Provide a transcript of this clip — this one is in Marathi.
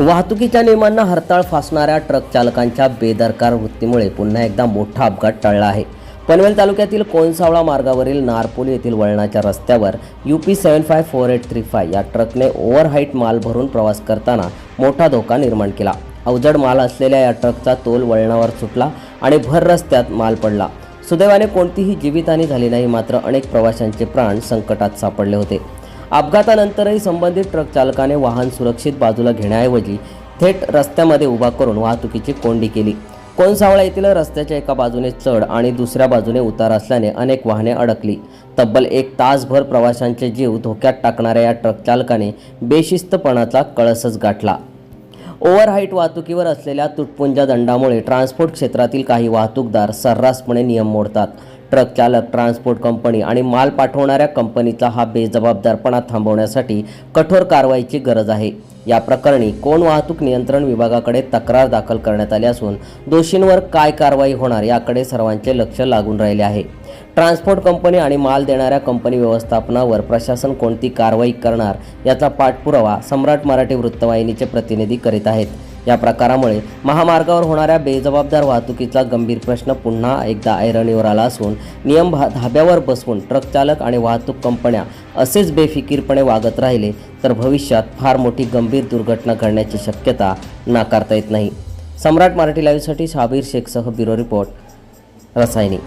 वाहतुकीच्या नियमांना हरताळ फासणाऱ्या ट्रक चालकांच्या बेदरकार वृत्तीमुळे पुन्हा एकदा मोठा अपघात टळला आहे. पनवेल तालुक्यातील कोनसावळा मार्गावरील नारपोली येथील वळणाच्या रस्त्यावर U P seven five four eight three five या ट्रकने ओव्हरहाईट माल भरून प्रवास करताना मोठा धोका निर्माण केला. अवजड माल असलेल्या या ट्रकचा तोल वळणावर सुटला आणि भर रस्त्यात माल पडला. सुदैवाने कोणतीही जीवितहानी झाली नाही मात्र अनेक प्रवाशांचे प्राण संकटात सापडले होते. अपघातानंतरही संबंधित ट्रक चालकाने वाहन सुरक्षित बाजूला घेण्याऐवजी थेट रस्त्यामध्ये उभा करून वाहतुकीची कोंडी केली. कोनसावळा येथील रस्त्याच्या एका बाजूने चढ आणि दुसऱ्या बाजूने उतार असल्याने अनेक वाहने अडकली. तब्बल एक तासभर प्रवाशांचे जीव धोक्यात टाकणाऱ्या या ट्रक चालकाने बेशिस्तपणाचा कळसच गाठला. ओव्हरहाईट वाहतुकीवर असलेल्या तुटपुंजा दंडामुळे ट्रान्सपोर्ट क्षेत्रातील काही वाहतूकदार सर्रासपणे नियम मोडतात. ट्रक चालक ट्रान्सपोर्ट कंपनी आणि माल पाठवणाऱ्या कंपनीचा हा बेजबाबदारपणा थांबवण्यासाठी कठोर कारवाईची गरज आहे. या प्रकरणी कोण वाहतूक नियंत्रण विभागाकडे तक्रार दाखल करण्यात आली असून दोषींवर काय कारवाई होणार याकडे सर्वांचे लक्ष लागून राहिले आहे. ट्रान्सपोर्ट कंपनी आणि माल देणाऱ्या कंपनी व्यवस्थापनावर प्रशासन कोणती कारवाई करणार याचा पाठपुरावा सम्राट मराठी वृत्तवाहिनीचे प्रतिनिधी करीत आहेत. या प्रकारामुळे महामार्गावर होणाऱ्या बेजबाबदार वाहतुकीचा गंभीर प्रश्न पुन्हा एकदा ऐरणीवर आला असून नियम भा धाब्यावर बसवून ट्रक चालक आणि वाहतूक कंपन्या असेच बेफिकीरपणे वागत राहिले तर भविष्यात फार मोठी गंभीर दुर्घटना घडण्याची शक्यता नाकारता येत नाही. सम्राट मराठी लाईव्हसाठी शाबीर शेखसह ब्युरो रिपोर्ट रसायनी.